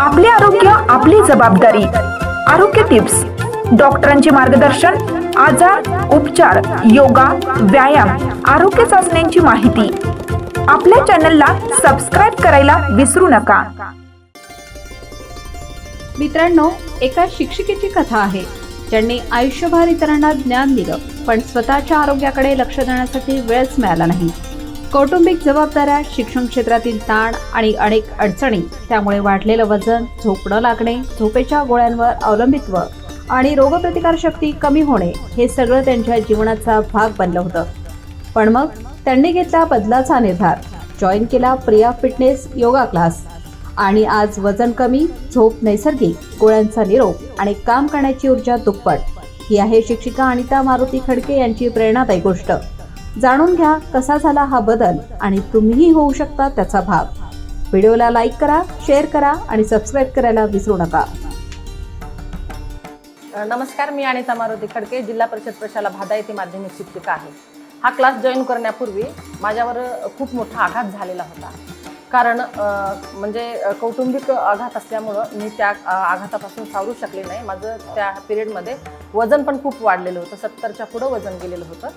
आपले आरोग्य आपली जबाबदारी. आरोग्य टिप्स. डॉक्टरांचे मार्गदर्शन आजार उपचार योगा व्यायाम आरोग्य चाचण्यांची माहिती. आपल्या चॅनलला सबस्क्राईब करायला विसरू नका. मित्रांनो एका शिक्षिकेची कथा आहे. ज्यांनी आयुष्यभर इतरांना ज्ञान दिलं पण स्वतःच्या आरोग्याकडे लक्ष देण्यासाठी वेळच मिळाला नाही. कौटुंबिक जबाबदाऱ्या शिक्षण क्षेत्रातील ताण आणि अनेक अडचणी त्यामुळे वाढलेलं वजन झोप न लागणे झोपेच्या गोळ्यांवर अवलंबित्व आणि रोगप्रतिकारशक्ती कमी होणे हे सगळं त्यांच्या जीवनाचा भाग बनलं होतं. पण मग त्यांनी घेतला बदलाचा निर्धार. जॉईन केला प्रिया फिटनेस योगा क्लास. आणि आज वजन कमी झोप नैसर्गिक गोळ्यांचा निरोप आणि काम करण्याची ऊर्जा दुप्पट. ही आहे शिक्षिका अनिता मारुती खडके यांची प्रेरणादायी गोष्ट. जाणून घ्या कसा झाला हा बदल आणि तुम्हीही होऊ शकता त्याचा भाग. व्हिडिओला लाईक करा शेअर करा आणि सबस्क्राईब करायला विसरू नका. नमस्कार मी अनिता मारुती खडके जिल्हा परिषद प्रशाला भादा येथे माध्यमिक शिक्षिका आहे. हा क्लास जॉईन करण्यापूर्वी माझ्यावर खूप मोठा आघात झालेला होता. कारण म्हणजे कौटुंबिक आघात असल्यामुळं मी त्या आघातापासून सावरू शकले नाही. माझं त्या पिरियडमध्ये वजन पण खूप वाढलेलं होतं. सत्तरच्या पुढं वजन गेलेलं होतं.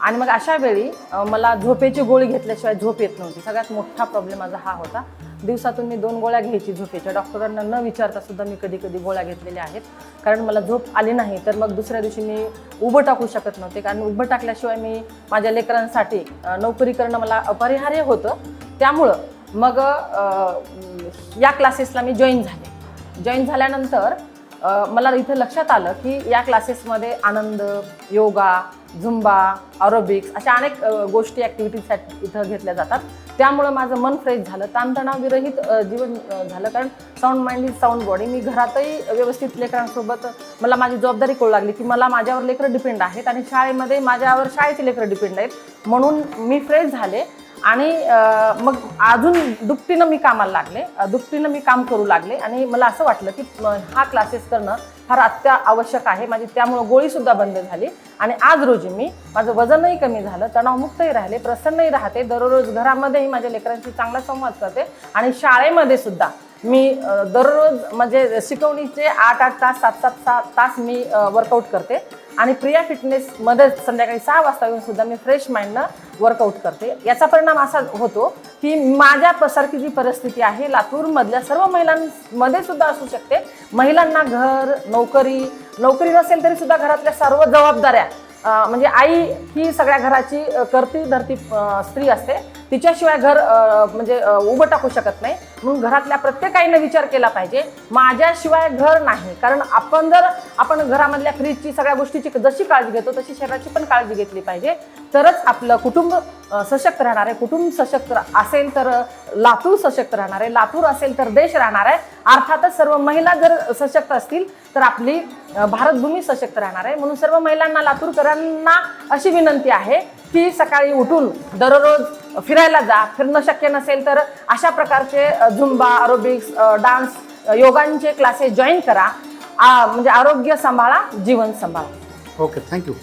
आणि मग अशा वेळी मला झोपेची गोळी घेतल्याशिवाय झोप येत नव्हती. सगळ्यात मोठा प्रॉब्लेम माझा हा होता. दिवसातून मी दोन गोळ्या घ्यायची झोपेच्या. डॉक्टरांना न विचारता सुद्धा मी कधी कधी गोळ्या घेतलेल्या आहेत. कारण मला झोप आली नाही तर मग दुसऱ्या दिवशी मी उभं टाकू शकत नव्हते. कारण उभं टाकल्याशिवाय मी माझ्या लेकरांसाठी नोकरी करणं मला अपरिहार्य होतं. त्यामुळं मग या क्लासेसला मी जॉईन झाले. जॉईन झाल्यानंतर मला इथं लक्षात आलं की या क्लासेसमध्ये आनंद योगा झुंबा ऑरोबिक्स अशा अनेक गोष्टी ॲक्टिव्हिटीजसाठी इथं घेतल्या जातात. त्यामुळं माझं मन फ्रेश झालं. ताणतणावविरहित जीवन झालं. कारण sound mind is sound body मी घरातही व्यवस्थित लेकरांसोबत मला माझी जबाबदारी कळू लागली की मला माझ्यावर लेकरं डिपेंड आहेत आणि शाळेमध्ये माझ्यावर शाळेचे लेकरं डिपेंड आहेत. म्हणून मी फ्रेश झाले. आणि मग अजून दुपटीनं मी कामाला लागले. दुपटीनं मी काम करू लागले आणि मला असं वाटलं की हा क्लासेस करणं फार अत्या आवश्यक आहे. माझी त्यामुळं गोळीसुद्धा बंद झाली आणि आज रोजी मी माझं वजनही कमी झालं तणावमुक्तही राहिले प्रसन्नही राहते. दररोज घरामध्येही माझ्या लेकरांशी चांगला संवाद करते आणि शाळेमध्ये सुद्धा मी दररोज म्हणजे शिकवणीचे आठ आठ तास सात सात सात तास मी वर्कआउट करते. आणि प्रिया फिटनेसमध्ये संध्याकाळी सहा वाजता येऊन सुद्धा मी फ्रेश माइंडनं वर्कआउट करते. याचा परिणाम असा होतो की माझ्या प- जी परिस्थिती आहे लातूरमधल्या सर्व महिलांमध्ये सुद्धा असू शकते. महिलांना घर नोकरी नोकरी नसेल तरी सुद्धा घरातल्या सर्व जबाबदाऱ्या म्हणजे आई ही सगळ्या घराची करती धरती स्त्री असते. तिच्याशिवाय घर म्हणजे उभं टाकू शकत नाही. म्हणून घरातल्या प्रत्येकाईनं विचार केला पाहिजे माझ्याशिवाय घर नाही. कारण आपण जर आपण घरामधल्या फ्रीजची सगळ्या गोष्टीची जशी काळजी घेतो तशी शरीराची पण काळजी घेतली पाहिजे. तरच आपलं कुटुंब सशक्त राहणार आहे. कुटुंब सशक्त असेल तर लातूर सशक्त राहणार आहे. लातूर असेल तर देश राहणार आहे. अर्थातच सर्व महिला जर सशक्त असतील तर आपली भारतभूमी सशक्त राहणार आहे. म्हणून सर्व महिलांना लातूरकरांना अशी विनंती आहे की सकाळी उठून दररोज फिरायला जा. फिरणं शक्य नसेल तर अशा प्रकारचे झुंबा अरोबिक्स डान्स योगांचे क्लासेस जॉईन करा. आ, म्हणजे आरोग्य सांभाळा जीवन सांभाळा. Okay thank you